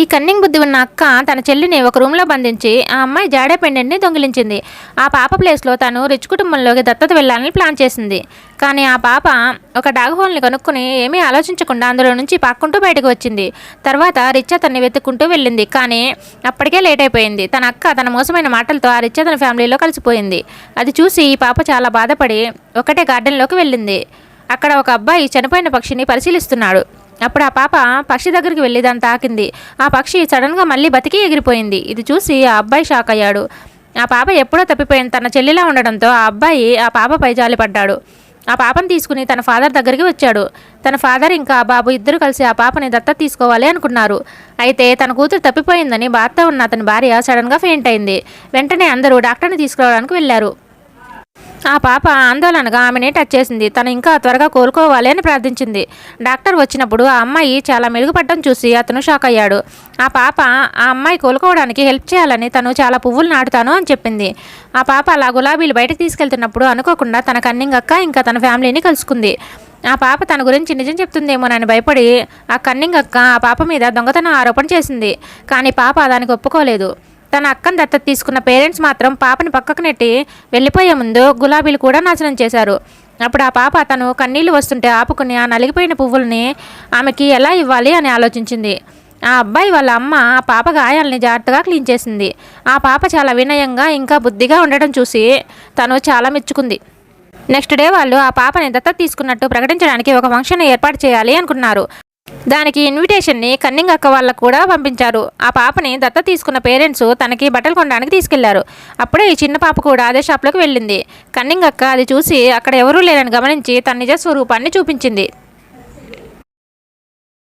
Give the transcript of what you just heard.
ఈ కన్నింగ్ బుద్ధి ఉన్న అక్క తన చెల్లిని ఒక రూమ్లో బంధించి ఆ అమ్మాయి జాడే పెండెంట్ని దొంగిలించింది. ఆ పాప ప్లేస్లో తను రిచ్ కుటుంబంలోకి దత్తత వెళ్ళాలని ప్లాన్ చేసింది. కానీ ఆ పాప ఒక డాగ్ హోల్ని కనుక్కొని ఏమీ ఆలోచించకుండా అందులో నుంచి పాక్కుంటూ బయటకు వచ్చింది. తర్వాత రిచ్ అతన్ని వెతుక్కుంటూ వెళ్ళింది. కానీ అప్పటికే లేట్ అయిపోయింది. తన అక్క తన మోసమైన మాటలతో ఆ రిచ్ అతని ఫ్యామిలీలో కలిసిపోయింది. అది చూసి ఈ పాప చాలా బాధపడి ఒకటే గార్డెన్లోకి వెళ్ళింది. అక్కడ ఒక అబ్బాయి చనిపోయిన పక్షిని పరిశీలిస్తున్నాడు. అప్పుడు ఆ పాప పక్షి దగ్గరికి వెళ్ళి దాన్ని తాకింది. ఆ పక్షి సడన్గా మళ్ళీ బతికి ఎగిరిపోయింది. ఇది చూసి ఆ అబ్బాయి షాక్ అయ్యాడు. ఆ పాప ఎప్పుడో తప్పిపోయింది. తన చెల్లిలా ఉండడంతో ఆ అబ్బాయి ఆ పాపపై జాలిపడ్డాడు ఆ పాపను తీసుకుని తన ఫాదర్ దగ్గరికి వచ్చాడు. తన ఫాదర్ ఇంకా ఆ బాబు ఇద్దరు కలిసి ఆ పాపని దత్త తీసుకోవాలి అనుకున్నారు. అయితే తన కూతురు తప్పిపోయిందని బాధతో ఉన్న అతని భార్య సడన్గా ఫెయింట్ అయింది. వెంటనే అందరూ డాక్టర్ని తీసుకురావడానికి వెళ్ళారు. ఆ పాప ఆందోళనగా ఆమెని టచ్ చేసింది. తను ఇంకా త్వరగా కోలుకోవాలి అని ప్రార్థించింది. డాక్టర్ వచ్చినప్పుడు ఆ అమ్మాయి చాలా మెరుగుపడడం చూసి అతను షాక్ అయ్యాడు. ఆ పాప ఆ అమ్మాయి కోలుకోవడానికి హెల్ప్ చేయాలని తను చాలా పువ్వులు నాటుతాను అని చెప్పింది. ఆ పాప అలా గులాబీలు బయటకు తీసుకెళ్తున్నప్పుడు అనుకోకుండా తన కన్నింగ్ అక్క ఇంకా తన ఫ్యామిలీని కలుసుకుంది. ఆ పాప తన గురించి నిజం చెప్తుందేమోనని భయపడి ఆ కన్నింగ్ అక్క ఆ పాప మీద దొంగతనం ఆరోపణ చేసింది. కానీ పాప దానికి ఒప్పుకోలేదు. తన అక్కను దత్తత తీసుకున్న పేరెంట్స్ మాత్రం పాపని పక్కకు నెట్టి వెళ్ళిపోయే ముందు గులాబీలు కూడా నాశనం చేశారు. అప్పుడు ఆ పాప తను కన్నీళ్ళు వస్తుంటే ఆపుకుని ఆ నలిగిపోయిన పువ్వుల్ని ఆమెకి ఎలా ఇవ్వాలి అని ఆలోచించింది. ఆ అబ్బాయి వాళ్ళ అమ్మ ఆ పాప గాయాల్ని జాగ్రత్తగా క్లీన్ చేసింది. ఆ పాప చాలా వినయంగా ఇంకా బుద్ధిగా ఉండడం చూసి తను చాలా మెచ్చుకుంది. నెక్స్ట్ డే వాళ్ళు ఆ పాపని దత్తత తీసుకున్నట్టు ప్రకటించడానికి ఒక ఫంక్షన్ ఏర్పాటు చేయాలి అనుకున్నారు. దానికి ఇన్విటేషన్ని కన్నింగ్ అక్క వాళ్ళకు కూడా పంపించారు. ఆ పాపని దత్త తీసుకున్న పేరెంట్స్ తనకి బట్టలు కొనడానికి తీసుకెళ్ళారు. అప్పుడే ఈ చిన్న పాప కూడా అదే షాప్లోకి వెళ్ళింది. కన్నింగ్ అక్క అది చూసి అక్కడ ఎవరూ లేరని గమనించి తన నిజ స్వరూపాన్ని చూపించింది.